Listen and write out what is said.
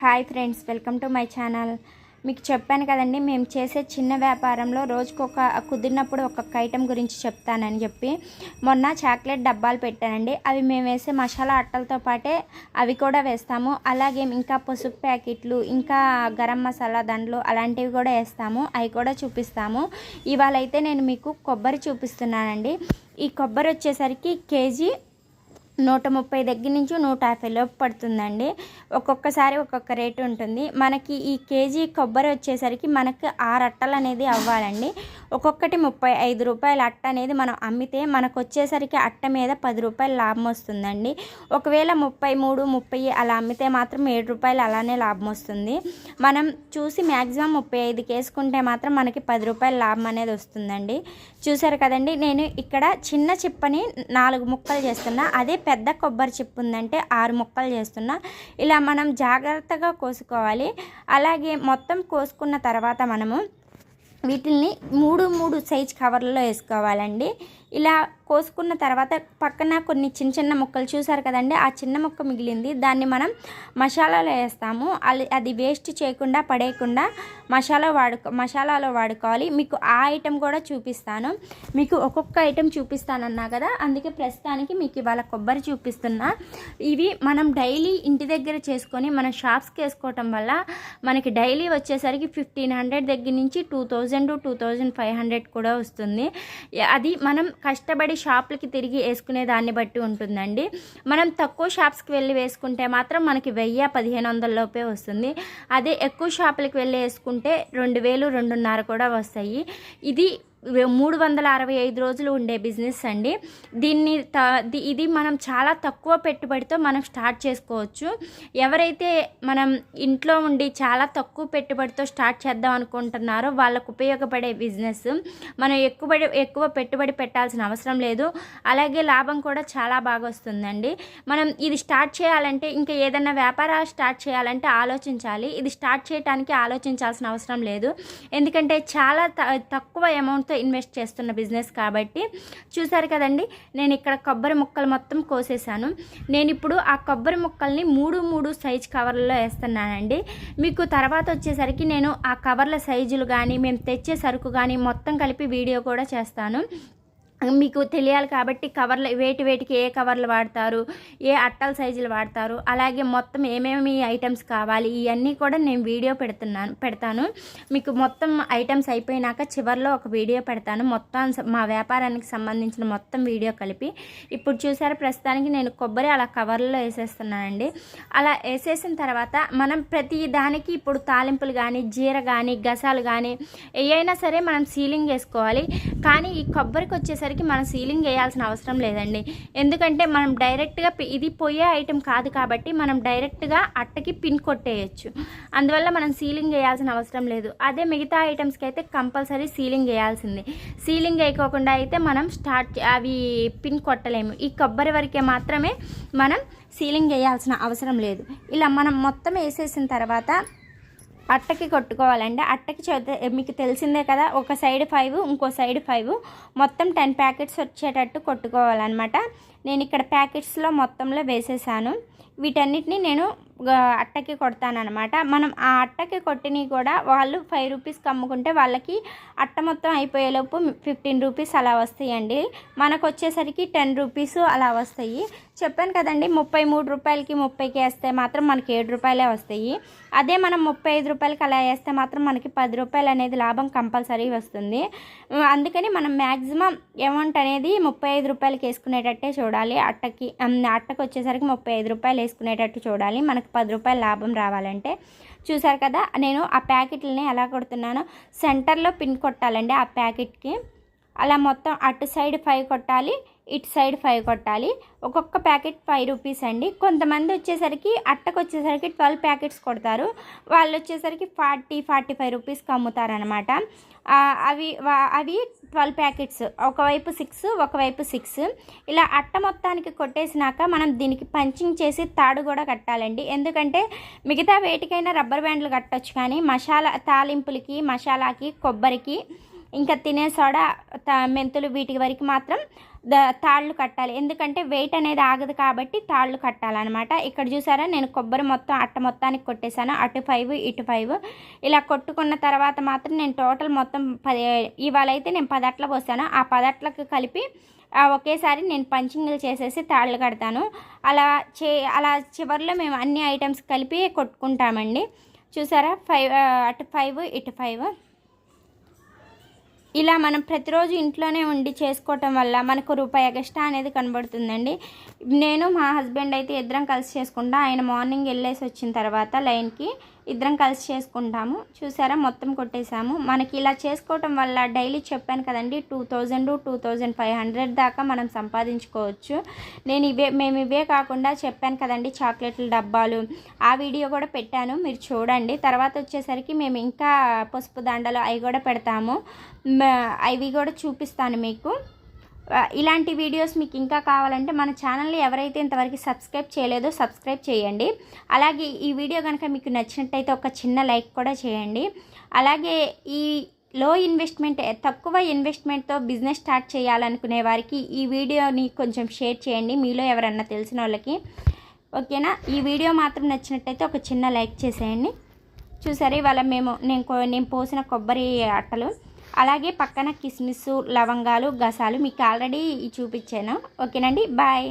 Hi friends welcome to my channel. మీకు చెప్పాను కదండి మేము చేసే చిన్న వ్యాపారంలో రోజుకు ఒక కుదిరినప్పుడు ఒక్కొక్క ఐటెం గురించి చెప్తానని చెప్పి మొన్న చాక్లెట్ డబ్బాలు పెట్టానండి. అవి మేము వేసే మసాలా అట్టలతో పాటే అవి కూడా వేస్తాము. అలాగే ఇంకా పసుపు ప్యాకెట్లు ఇంకా గరం మసాలా దండలు అలాంటివి కూడా వేస్తాము. అవి కూడా చూపిస్తాము. ఇవాళ అయితే నేను మీకు కొబ్బరి చూపిస్తున్నానండి. ఈ కొబ్బరి వచ్చేసరికి కేజీ నూట ముప్పై దగ్గర నుంచి నూట యాభై లోపు పడుతుందండి. ఒక్కొక్కసారి ఒక్కొక్క రేటు ఉంటుంది. మనకి ఈ కేజీ కొబ్బరి వచ్చేసరికి మనకి ఆరు అట్టలు అనేది అవ్వాలండి. ఒక్కొక్కటి ముప్పై ఐదు రూపాయల అట్ట అనేది మనం అమ్మితే మనకు వచ్చేసరికి అట్ట మీద పది రూపాయలు లాభం వస్తుందండి. ఒకవేళ ముప్పై మూడు ముప్పై అలా అమ్మితే మాత్రం ఏడు రూపాయలు అలానే లాభం వస్తుంది. మనం చూసి మ్యాక్సిమం ముప్పై ఐదుకి వేసుకుంటే మాత్రం మనకి పది రూపాయల లాభం అనేది వస్తుందండి. చూసారు కదండి నేను ఇక్కడ చిన్న చిప్పని నాలుగు ముక్కలు చేస్తున్నా. అదే పెద్ద కొబ్బరి చిప్పు ఉందంటే ఆరు ముక్కలు చేస్తున్నా. ఇలా మనం జాగ్రత్తగా కోసుకోవాలి. అలాగే మొత్తం కోసుకున్న తర్వాత మనము వీటిల్ని మూడు మూడు సైజ్ కవర్లలో వేసుకోవాలండి. ఇలా కోసుకున్న తర్వాత పక్కన కొన్ని చిన్న చిన్న ముక్కలు చూసారు కదండి? ఆ చిన్న ముక్క మిగిలింది. దాన్ని మనం మసాలాలో వేస్తాము. అది అది వేస్ట్ చేయకుండా పడేయకుండా మసాలా వాడుకో మసాలాలో వాడుకోవాలి. మీకు ఆ ఐటెం కూడా చూపిస్తాను. మీకు ఒక్కొక్క ఐటెం చూపిస్తానన్నా కదా? అందుకే ప్రస్తుతానికి మీకు ఇవాళ కొబ్బరి చూపిస్తున్నా. ఇవి మనం డైలీ ఇంటి దగ్గర చేసుకొని మన షాప్స్కి వేసుకోవటం వల్ల మనకి డైలీ వచ్చేసరికి ఫిఫ్టీన్ హండ్రెడ్ దగ్గర నుంచి two thousand two thousand five hundred కూడా వస్తుంది. అది మనం కష్టపడి షాపులకి తిరిగి వేసుకునే దాన్ని బట్టి ఉంటుందండి. మనం తక్కువ షాప్స్కి వెళ్ళి వేసుకుంటే మాత్రం మనకి వెయ్యి పదిహేను వందల లోపే వస్తుంది. అదే ఎక్కువ షాపులకి వెళ్ళి వేసుకుంటే రెండు వేలు రెండున్నర కూడా వస్తాయి. ఇది మూడు వందల అరవై ఐదు రోజులు ఉండే బిజినెస్ అండి. దీన్ని త ఇది మనం చాలా తక్కువ పెట్టుబడితో మనం స్టార్ట్ చేసుకోవచ్చు. ఎవరైతే మనం ఇంట్లో ఉండి చాలా తక్కువ పెట్టుబడితో స్టార్ట్ చేద్దాం అనుకుంటున్నారో వాళ్ళకు ఉపయోగపడే బిజినెస్. మనం ఎక్కువ ఎక్కువ పెట్టుబడి పెట్టాల్సిన అవసరం లేదు. అలాగే లాభం కూడా చాలా బాగా వస్తుందండి. మనం ఇది స్టార్ట్ చేయాలంటే ఇంకా ఏదైనా వ్యాపారాలు స్టార్ట్ చేయాలంటే ఆలోచించాలి. ఇది స్టార్ట్ చేయడానికి ఆలోచించాల్సిన అవసరం లేదు. ఎందుకంటే చాలా తక్కువ అమౌంట్ అమౌంట్తో ఇన్వెస్ట్ చేస్తున్న బిజినెస్ కాబట్టి చూసారు కదండి నేను ఇక్కడ కొబ్బరి ముక్కలు మొత్తం కోసేసాను నేను ఇప్పుడు ఆ కొబ్బరి ముక్కల్ని మూడు మూడు సైజ్ కవర్లలో వేస్తున్నానండి. మీకు తర్వాత వచ్చేసరికి నేను ఆ కవర్ల సైజులు కానీ మేము తెచ్చే సరుకు కానీ మొత్తం కలిపి వీడియో కూడా చేస్తాను. మీకు తెలియాలి కాబట్టి కవర్లు వేటి వేటికి ఏ కవర్లు వాడతారు ఏ అట్టల సైజులు వాడతారు అలాగే మొత్తం ఏమేమి ఐటమ్స్ కావాలి ఇవన్నీ కూడా నేను వీడియో పెడుతున్నాను పెడతాను. మీకు మొత్తం ఐటమ్స్ అయిపోయినాక చివరిలో ఒక వీడియో పెడతాను. మొత్తం మా వ్యాపారానికి సంబంధించిన మొత్తం వీడియో కలిపి. ఇప్పుడు చూసారు ప్రస్తుతానికి నేను కొబ్బరి అలా కవర్లో వేసేస్తున్నానండి. అలా వేసేసిన తర్వాత మనం ప్రతి దానికి ఇప్పుడు తాలింపులు కానీ జీర కానీ గసాలు కానీ ఏవైనా సరే మనం సీలింగ్ వేసుకోవాలి. కానీ ఈ కొబ్బరికి వచ్చేసరికి వచ్చేసరికి మనం సీలింగ్ వేయాల్సిన అవసరం లేదండి. ఎందుకంటే మనం డైరెక్ట్గా ఇది పోయే ఐటెం కాదు కాబట్టి మనం డైరెక్ట్గా అట్టకి పిన్ కొట్టేయచ్చు. అందువల్ల మనం సీలింగ్ వేయాల్సిన అవసరం లేదు. అదే మిగతా ఐటమ్స్కి అయితే కంపల్సరీ సీలింగ్ వేయాల్సిందే. సీలింగ్ వేయకోకుండా అయితే మనం స్టార్ట్ అవి పిన్ కొట్టలేము. ఈ కొబ్బరి వరకే మాత్రమే మనం సీలింగ్ వేయాల్సిన అవసరం లేదు. ఇలా మనం మొత్తం వేసేసిన తర్వాత అట్టకి కొట్టుకోవాలండి. అట్టకి మీకు తెలిసిందే కదా ఒక సైడ్ ఫైవ్ ఇంకో సైడ్ ఫైవ్ మొత్తం టెన్ ప్యాకెట్స్ వచ్చేటట్టు కొట్టుకోవాలన్నమాట. నేను ఇక్కడ ప్యాకెట్స్లో మొత్తంలో వేసేసాను. వీటన్నిటిని నేను అట్టకి కొడతానమాట మనం ఆ అట్టకి కొట్టినవి కూడా వాళ్ళు ఫైవ్ రూపీస్కి అమ్ముకుంటే వాళ్ళకి అట్ట మొత్తం అయిపోయేలోపు ఫిఫ్టీన్ రూపీస్ అలా వస్తాయండి. మనకు వచ్చేసరికి టెన్ రూపీస్ అలా వస్తాయి. చెప్పాను కదండి ముప్పై మూడు రూపాయలకి ముప్పైకి వేస్తే మాత్రం మనకి ఏడు రూపాయలే వస్తాయి. అదే మనం ముప్పై ఐదు రూపాయలకి అలా వేస్తే మాత్రం మనకి పది రూపాయలు అనేది లాభం కంపల్సరీ వస్తుంది. అందుకని మనం మ్యాక్సిమం అమౌంట్ అనేది ముప్పై ఐదు రూపాయలకి వేసుకునేటట్టే చూడాలి. అట్టకి అట్టకి వచ్చేసరికి ముప్పై ఐదు రూపాయలు వేసుకునేటట్టు చూడాలి. మనకు పది రూపాయలు లాభం రావాలంటే. చూసారు కదా నేను ఆ ప్యాకెట్లని ఎలా కొడుతున్నానో. సెంటర్లో పిన్ కొట్టాలండి ఆ ప్యాకెట్కి. అలా మొత్తం అటు సైడ్ ఫైవ్ కొట్టాలి ఇటు సైడ్ ఫైవ్ కొట్టాలి. ఒక్కొక్క ప్యాకెట్ ఫైవ్ రూపీస్ అండి. కొంతమంది వచ్చేసరికి అట్టకు వచ్చేసరికి ట్వెల్వ్ ప్యాకెట్స్ కొడతారు. వాళ్ళు వచ్చేసరికి ఫార్టీ ఫార్టీ ఫైవ్ రూపీస్కి అమ్ముతారనమాట అవి అవి ట్వెల్వ్ ప్యాకెట్స్. ఒకవైపు సిక్స్ ఒకవైపు సిక్స్. ఇలా అట్ట మొత్తానికి కొట్టేసినాక మనం దీనికి పంచింగ్ చేసి తాడు కూడా కట్టాలండి. ఎందుకంటే మిగతా వేటికైనా రబ్బర్ బ్యాండ్లు కట్టచ్చు కానీ మసాలా తాలింపులకి మసాలాకి కొబ్బరికి ఇంకా తినే సోడా మెంతులు వీటి వరకు మాత్రం తాళ్ళు కట్టాలి. ఎందుకంటే వెయిట్ అనేది ఆగదు కాబట్టి తాళ్ళు కట్టాలన్నమాట. ఇక్కడ చూసారా నేను కొబ్బరి మొత్తం అట్ట మొత్తానికి కొట్టేశాను. అటు ఫైవ్ ఇటు ఫైవ్ ఇలా కొట్టుకున్న తర్వాత మాత్రం నేను టోటల్ మొత్తం పది ఇవాళ అయితే నేను పదట్ల పోసాను. ఆ పదట్లకు కలిపి ఒకేసారి నేను పంచింగ్లు చేసేసి తాళ్ళు కడతాను. అలా చే అలా చివరిలో మేము అన్ని ఐటమ్స్ కలిపి కొట్టుకుంటామండి. చూసారా ఫైవ్ అటు ఫైవ్ ఇటు ఫైవ్ ఇలా మనం ప్రతిరోజు ఇంట్లోనే ఉండి చేసుకోవటం వల్ల మనకు రూపాయి ఎక్స్ట్రా అనేది కనబడుతుందండి. నేను మా హస్బెండ్ అయితే ఇద్దరం కలిసి చేసుకుంటా. ఆయన మార్నింగ్ వెళ్ళేసి వచ్చిన తర్వాత లైన్కి ఇద్దరం కలిసి చేసుకుంటాము. చూసారా? మొత్తం కొట్టేశాము. మనకి ఇలా చేసుకోవటం వల్ల డైలీ చెప్పాను కదండి two thousand two thousand five hundred దాకా మనం సంపాదించుకోవచ్చు. నేను ఇవే మేము ఇవే కాకుండా చెప్పాను కదండి చాక్లెట్ల డబ్బాలు. ఆ వీడియో కూడా పెట్టాను మీరు చూడండి. తర్వాత వచ్చేసరికి మేము ఇంకా పసుపు దండలు అవి కూడా పెడతాము. అవి కూడా చూపిస్తాను మీకు. ఇలాంటి వీడియోస్ మీకు ఇంకా కావాలంటే మన ఛానల్ని ఎవరైతే ఇంతవరకు సబ్స్క్రైబ్ చేయలేదో సబ్స్క్రైబ్ చేయండి. అలాగే ఈ వీడియో కనుక మీకు నచ్చినట్టయితే ఒక చిన్న లైక్ కూడా చేయండి. అలాగే ఈ లో ఇన్వెస్ట్మెంట్ తక్కువ ఇన్వెస్ట్మెంట్తో బిజినెస్ స్టార్ట్ చేయాలనుకునే వారికి ఈ వీడియోని కొంచెం షేర్ చేయండి. మీలో ఎవరన్నా తెలిసిన వాళ్ళకి. ఓకేనా? ఈ వీడియో మాత్రం నచ్చినట్టయితే ఒక చిన్న లైక్ చేసేయండి. చూసారు? ఇవాళ మేము నేను కో- నేను పోసిన కొబ్బరి అట్టలు. అలాగే పక్కన కిస్మిస్ లవంగాలు గసాలు మీకు ఆల్రెడీ చూపించాను. ఓకేనండి? బాయ్.